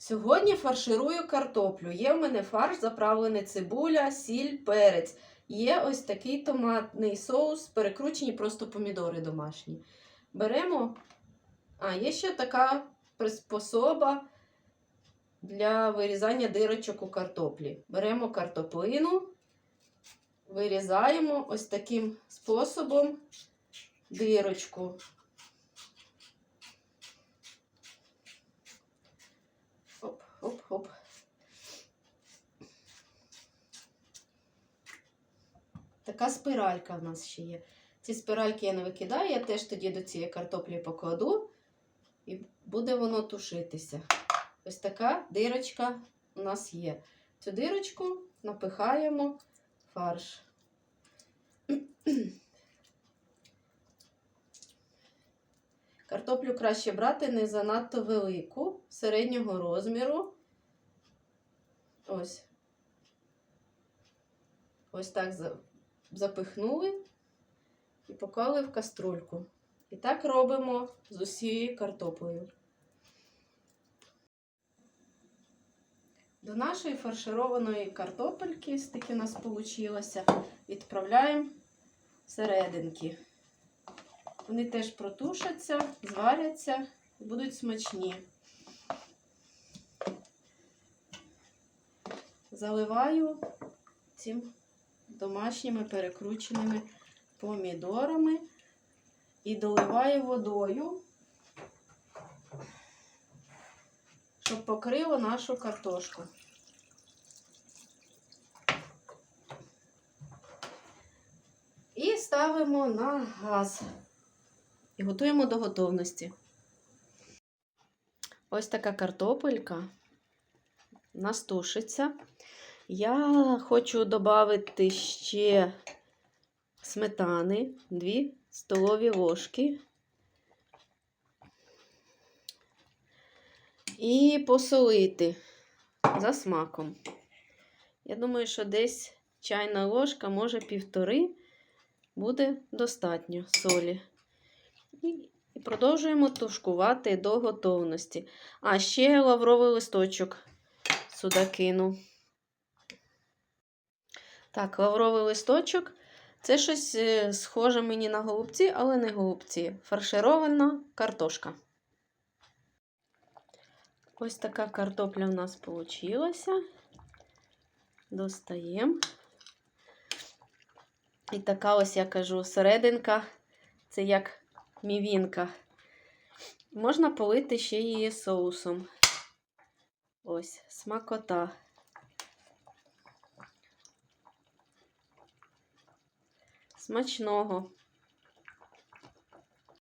Сьогодні фарширую картоплю. Є в мене фарш, заправлений цибуля, сіль, перець. Є ось такий томатний соус, перекручені просто помідори домашні. Беремо. А, є ще така приспособа для вирізання дирочок у картоплі. Беремо картоплину, вирізаємо ось таким способом дирочку. Така спиралька в нас ще є. Ці спиральки я не викидаю, я теж тоді до цієї картоплі покладу і буде воно тушитися. Ось така дирочка у нас є. Цю дирочку напихаємо фарш. Картоплю краще брати не занадто велику, середнього розміру. Ось. Ось так запихнули і поклали в каструльку. І так робимо з усією картоплею. До нашої фаршированої картопельки, стільки у нас вийшло, відправляємо серединки. Вони теж протушаться, зваряться і будуть смачні. Заливаю цим домашніми перекрученими помідорами і доливаю водою, щоб покрило нашу картошку. І ставимо на газ. І готуємо до готовності. Ось така картопелька у нас тушиться. Я хочу додати ще сметани, 2 столові ложки. І посолити за смаком. Я думаю, що десь чайна ложка, може півтори, буде достатньо солі. І продовжуємо тушкувати до готовності. А ще лавровий листочок сюди кину. Так, лавровий листочок. Це щось е, схоже мені на голубці, але не голубці. Фарширована картошка. Ось така картопля в нас вийшла. Достаємо. І така ось, я кажу, серединка. Це як мівінка. Можна полити ще її соусом. Ось, смакота. Смачного.